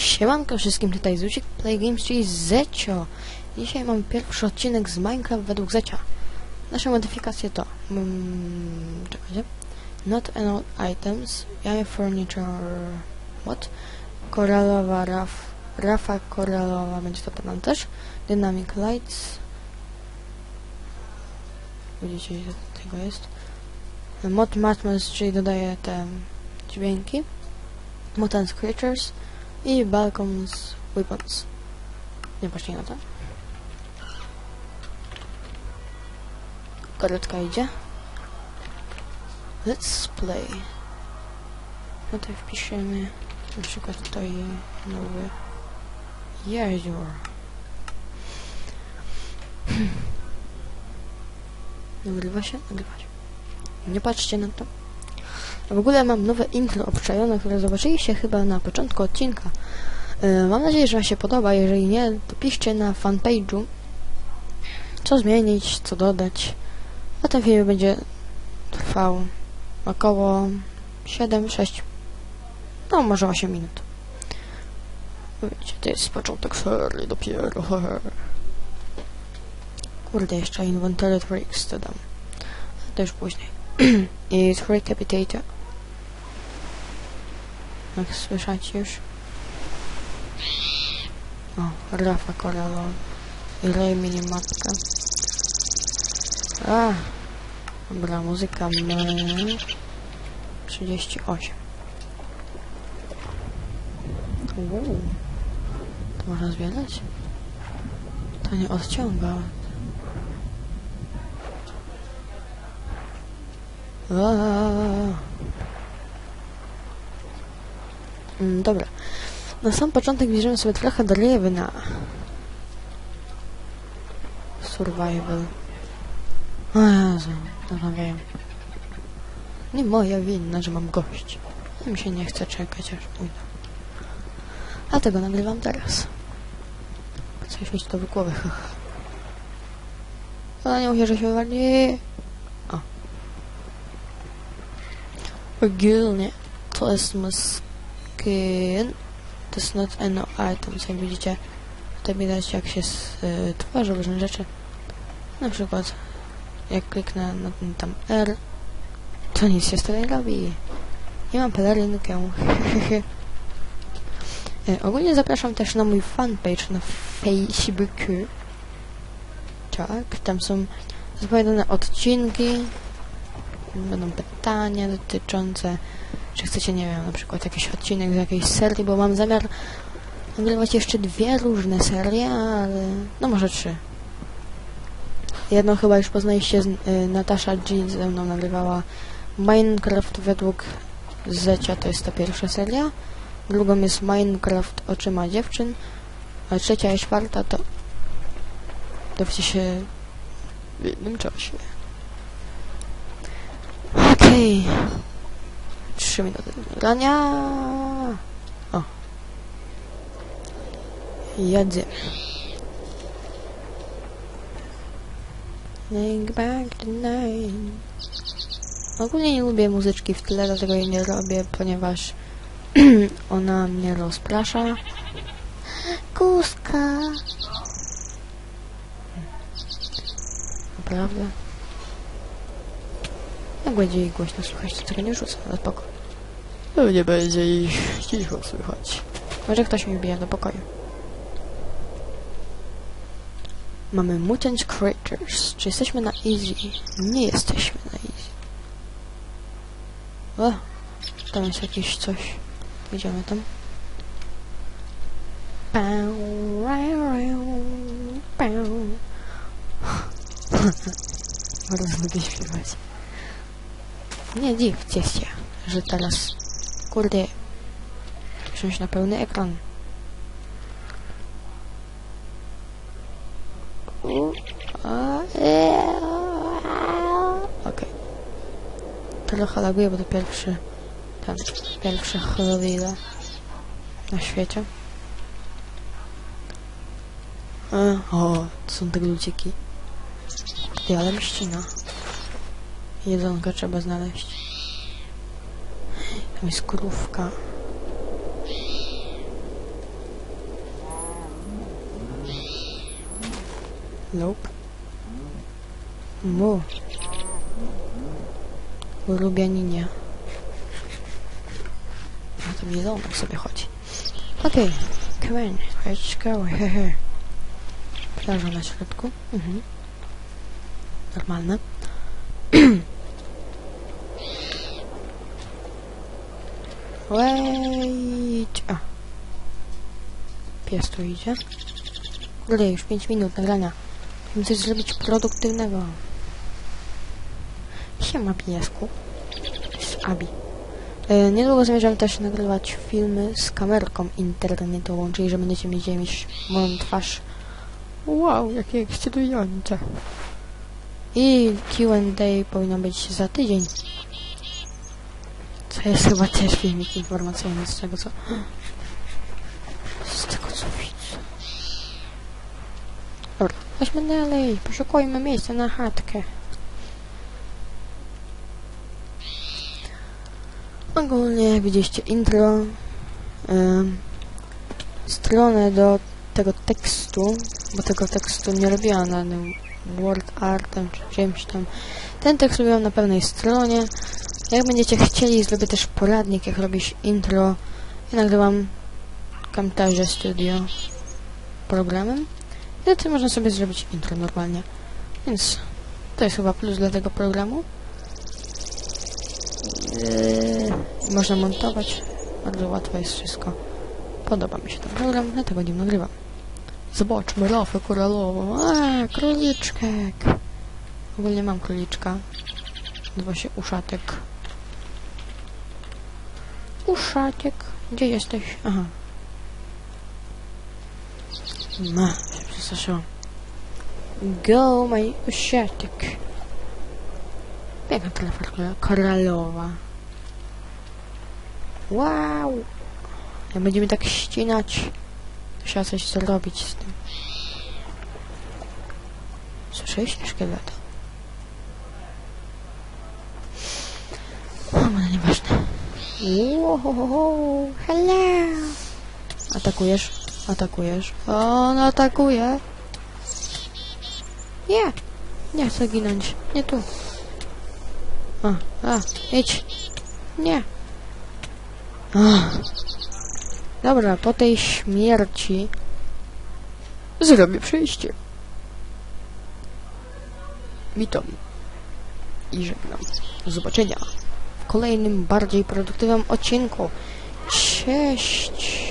Siemanko wszystkim, tutaj Zucik Play Games, czyli Zecio. Dzisiaj mamy pierwszy odcinek z Minecraft według Zecia. Nasze modyfikacje to... Mm, czekajcie. Not enough items, Yami Furniture... What? Koralowa raf... Rafa koralowa, będzie to tam też. Dynamic Lights. Widzicie, ile tego jest. Mod Matmas, czyli dodaje te dźwięki. Mutant Creatures i Balkons Weapons. Nie patrzcie na to. Karetka idzie. Let's play. No to wpiszemy na przykład tutaj nowy jezior. Nagrywa się? Nagrywa się. Nie patrzcie na to. W ogóle mam nowe intro obczajone, które zobaczyliście chyba na początku odcinka. Yy, mam nadzieję, że Wam się podoba. Jeżeli nie, to piszcie na fanpage'u, co zmienić, co dodać. A ten film będzie trwał około 7-6, no może 8 minut. Wiecie, to jest początek serii dopiero. Kurde, jeszcze inventory tricks dodam. To już później. I Recapitator. Jak słyszycie już. O, Rafa Koralowa. I Ray Minimatka. A, dobra, muzyka my 38. Uuu. To można zbierać? To nie odciąga. Aaaa. Mm, dobra. Na sam początek bierzemy sobie trochę drewna. Survival. O Jezu, wiem. Nie moja wina, że mam gości. Mi się nie chce czekać, aż pójdę. A tego nagrywam teraz. Coś mieć to w głowie. Ale nie mówię, że się wali. O. Ogólnie to jest mój skin. To jest not any items, jak widzicie. Tutaj widać jak się y, tworzy różne rzeczy. Na przykład jak kliknę na ten tam R, to nic się z tego nie robi. Nie mam pelerynkę. e, ogólnie zapraszam też na mój fanpage na Facebooku. Tak, tam są zapowiadane odcinki. Będą pytania dotyczące, czy chcecie, nie wiem, na przykład jakiś odcinek z jakiejś serii, bo mam zamiar nagrywać jeszcze dwie różne serie, ale no może trzy. Jedną chyba już poznaliście, z, y, Natasza G ze mną nagrywała Minecraft według Zecia, to jest ta pierwsza seria. Drugą jest Minecraft oczyma dziewczyn, a trzecia i czwarta to dowiecie się w jednym czasie. Okej. Trzy minuty nagrania. O. Jadzę. Think back the night. Ogólnie nie lubię muzyczki w tle, dlatego jej nie robię, ponieważ ona mnie rozprasza. Kuska. Naprawdę? Jak będzie jej głośno słychać, to tego nie rzucę, ale spoko. No nie będzie ich cicho słychać. Może ktoś mi wbija do pokoju. Mamy Mutant Creatures. Czy jesteśmy na easy? Nie jesteśmy na easy. O, tam jest jakieś coś. Idziemy tam. Bardzo lubię śpiewać. Nie dziwcie się, że teraz, kurde, wziąć na pełny ekran. Okej. Trochę laguje, bo to pierwszy ten, pierwsze chwile na świecie. E, o, to są te gluciki. Ty, ale mścina. Jedzonko trzeba znaleźć. Tam jest krówka. Nope. Mu. Lubianinie. Na tym jedzonek sobie chodzi. Okej. Okay. Kmen. Let's go. Hehe. Plaża na środku. Mhm. Normalne. Wait. A. Pies tu idzie. Kurde, już 5 minut nagrania. Musimy coś zrobić produktywnego. Siema piesku. Jest Abi. E, niedługo zamierzam też nagrywać filmy z kamerką internetową, czyli że będziecie mieć moją twarz. Wow, jakie ekscytujące. I Q&A powinno być za tydzień. To jest chyba też filmik informacyjny z tego co... Z tego co widzę. Dobra, chodźmy dalej. Poszukujmy miejsca na chatkę. Ogólnie widzieliście intro. Ym, stronę do tego tekstu, bo tego tekstu nie robiłam na word artem czy czymś tam. Ten tekst robiłam na pewnej stronie. Jak będziecie chcieli, zrobię też poradnik, jak robić intro. I nagrywam Camtasia Studio programem. Wtedy można sobie zrobić intro normalnie. Więc to jest chyba plus dla tego programu. Yy, można montować. Bardzo łatwo jest wszystko. Podoba mi się ten program, dlatego nim nagrywam. Zobaczmy rafę koralową. A, króliczkek. Ogólnie mam króliczka. Nazywa się uszatek. Uszatek. Gdzie jesteś? Aha. Ma, się przestraszyłam. Go, my uszatek. Piękna trafa koralowa. Wow! Jak będziemy tak ścinać, trzeba coś zrobić z tym. Słyszeliście szkieleta? O, ale nieważne. Wow, hello! Atakujesz? Atakujesz? On atakuje! Nie! Nie chcę ginąć. Nie tu. A, a, idź. Nie. Ach. Dobra, po tej śmierci zrobię przejście. Witam. I żegnam. Do zobaczenia kolejnym, bardziej produktywnym odcinku. Cześć.